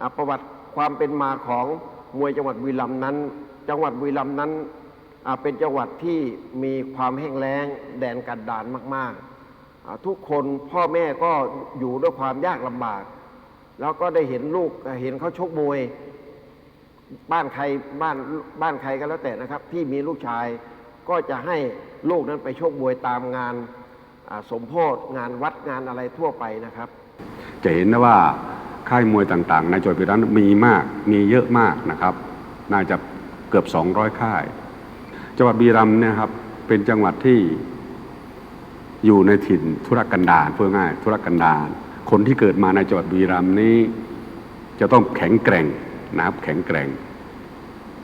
อ่าประวัติความเป็นมาของมวยจังหวัดบุรีรัมย์นั้น จังหวัดบุรีรัมย์นั้นเป็นจังหวัดที่มีความแห้งแล้งแดนกันดานมากๆ ทุกคนพ่อแม่ก็อยู่ด้วยความยากลำบาก แล้วก็ได้เห็นลูกเห็นเขาชกมวย บ้านใครบ้านบ้านใครก็แล้วแต่นะครับ ที่มีลูกชายก็จะให้ลูกนั้นไปชกมวยตามงานสมโพธงานวัดงานอะไรทั่วไปนะครับ จะเห็นนะว่า ค่ายมวยต่างๆ ในจังหวัดบุรีรัมมีมากมีเยอะมากนะครับ น่าจะเกือบ 200 ค่าย จังหวัดบีรัมเนี่ยครับเป็นจังหวัดที่อยู่ในถิ่นธุรกันดารพูดง่ายธุรกันดารคนที่เกิดมาในจังหวัดบีรัมนี้ จะต้องแข็งแกร่งนะครับแข็งแกร่ง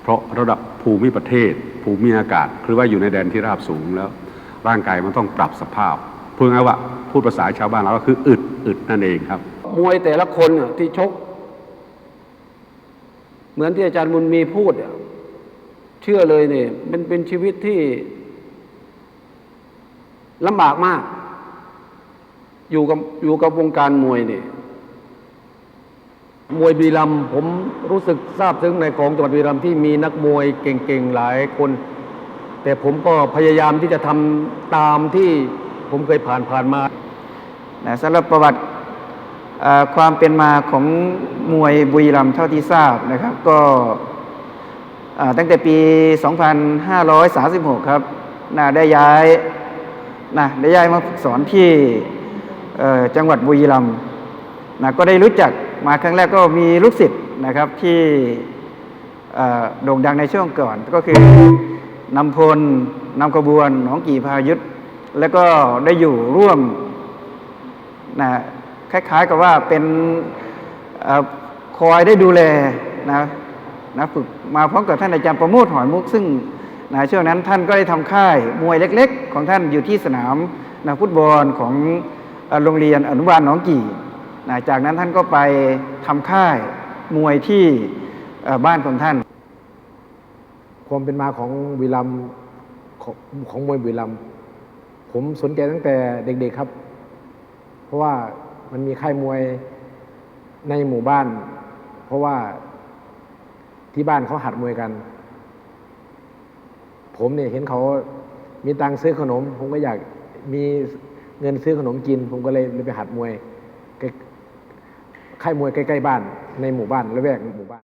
เพราะระดับภูมิประเทศ ภูมิอากาศ คือว่าอยู่ในแดนที่ราบสูงแล้ว ร่างกายมันต้องปรับสภาพ เพูดง่ายว่าพูดภาษาชาวบ้านเราก็คืออึดอึดนั่นเองครับ มวยแต่ละคนเนี่ยที่ชก เหมือนที่อาจารย์มุนมีพูดเชื่อเลยเนี่ยมันเป็นชีวิตที่ลำบากมาก อยู่กับอยู่กับวงการมวยเนี่ยมวยบีรัมผมรู้สึกทราบซึ้งในของจังหวัดบีรัมที่มีนักมวยเก่งๆหลายคน แต่ผมก็พยายามที่จะทำตามที่ผมเคยผ่านผ่านมาสำหรับประวัติ ความเป็นมาของมวยบุรีรัมย์เท่าที่ทราบนะครับ ก็ตั้งแต่ปี 2536 ครับนะได้ย้ายนะได้ย้ายมาฝึกสอนที่จังหวัดบุรีรัมย์นะก็ได้รู้จักมาครั้งแรกก็มีลูกศิษย์นะครับที่โด่งดังในช่วงก่อน ก็คือนำพลนำขบวนหนองกี่พายุทธแล้วก็ได้อยู่ร่วมนะ คล้าย ๆ กับว่าเป็นอคอยได้ดูแลนะนะฝึกมาพร้อมกับท่านอาจารย์ประโมทหอยมุก ซึ่งนะช่วงนั้นท่านก็ได้ทำค่ายมวยเล็ก ๆ ของท่านอยู่ที่สนามนะฟุตบอลของโรงเรียนอนุบาลหนองกี่นะจากนั้นท่านก็ไปทำค่ายมวยที่บ้านของท่าน ความเป็นมาของบุรีรัมของของมวยบุรีรัมผมสนใจตั้งแต่เด็ก ๆครับ เพราะว่า มันมีค่ายมวยในหมู่บ้าน เพราะว่าที่บ้านเขาหัดมวยกัน ผมเนี่ยเห็นเขามีตังซื้อขนม ผมก็อยากมีเงินซื้อขนมกิน ผมก็เลยไปหัดมวยใกล้ค่ายมวยใกล้ๆบ้านในหมู่บ้านละแวกหมู่บ้าน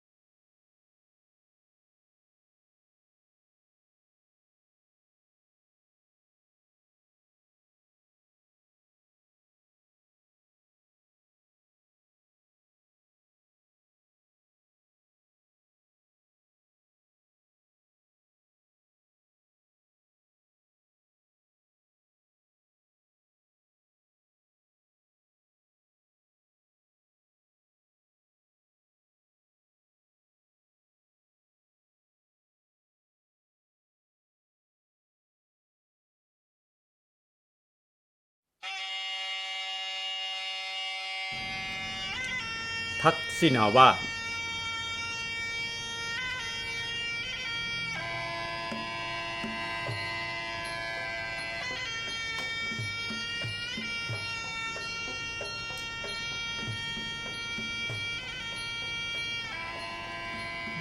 ทักษิณาวาส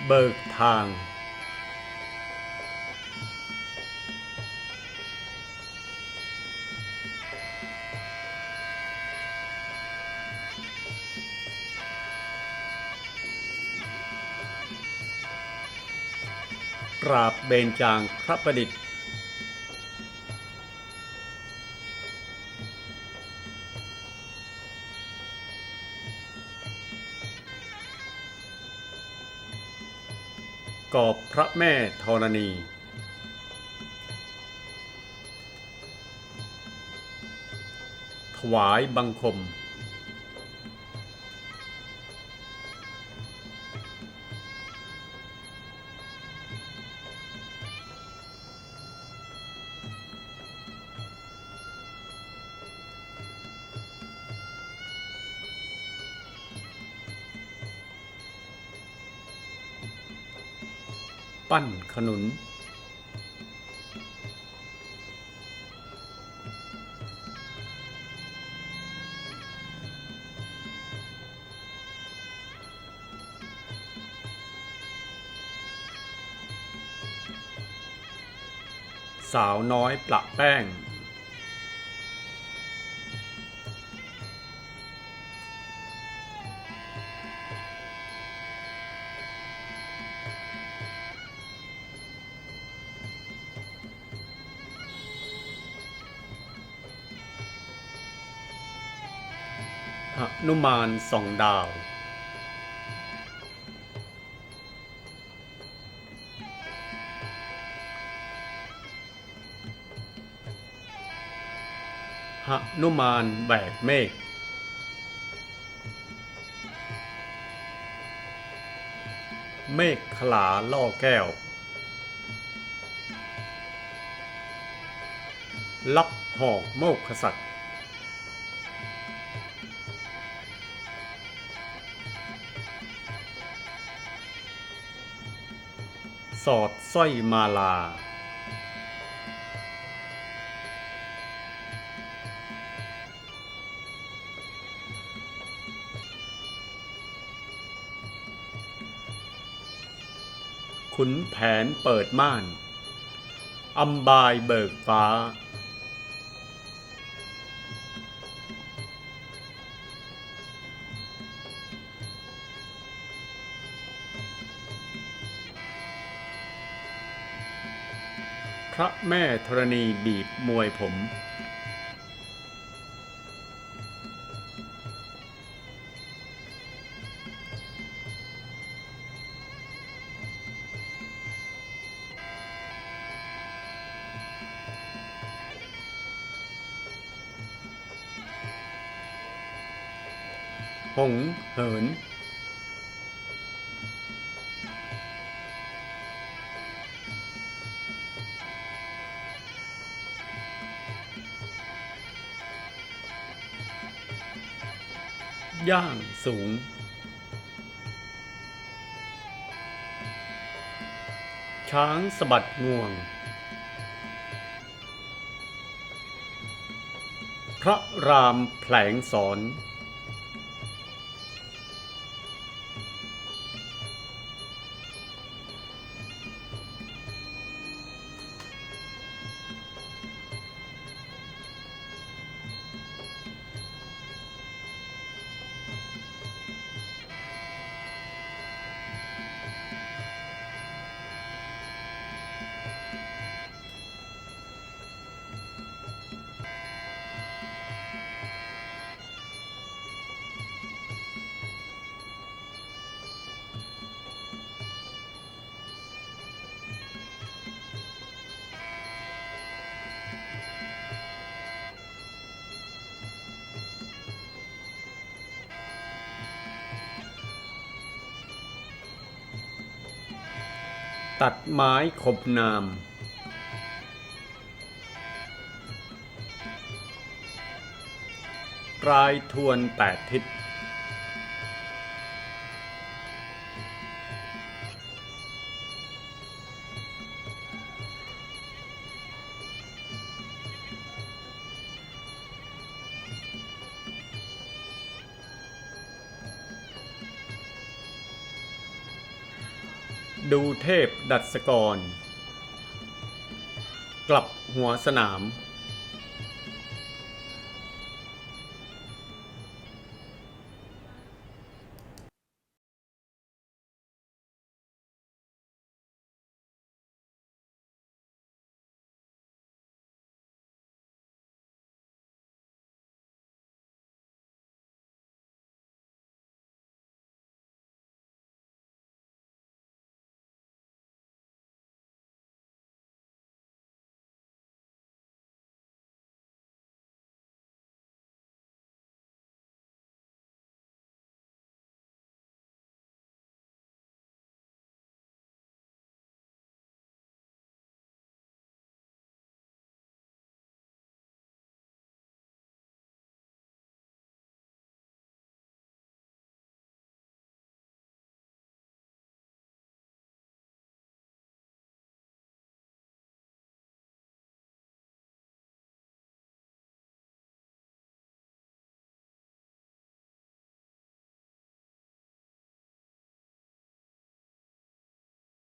เบิกทาง กราบเบญจางพระประดิษฐ์ กอบพระแม่ธรณีถวายบังคม ปั้นขนุน สาวน้อยประแป้ง หนุมานสองดาว หนุมานแบกเมฆเมฆขลาล่อแก้ว ลับหอกโมกขสัตว์ สอดสร้อยมาลา ขุนแผนเปิดม่าน อัมบายเบิกฟ้า พระแม่ธรณีบีบมวยผม หงเหิน ย่างสูง ช้างสะบัดงวง พระรามแผลงสอน ตัดไม้ขบนาม รายทวนแปดทิศ ดูเทพดัชกร กลับหัวสนาม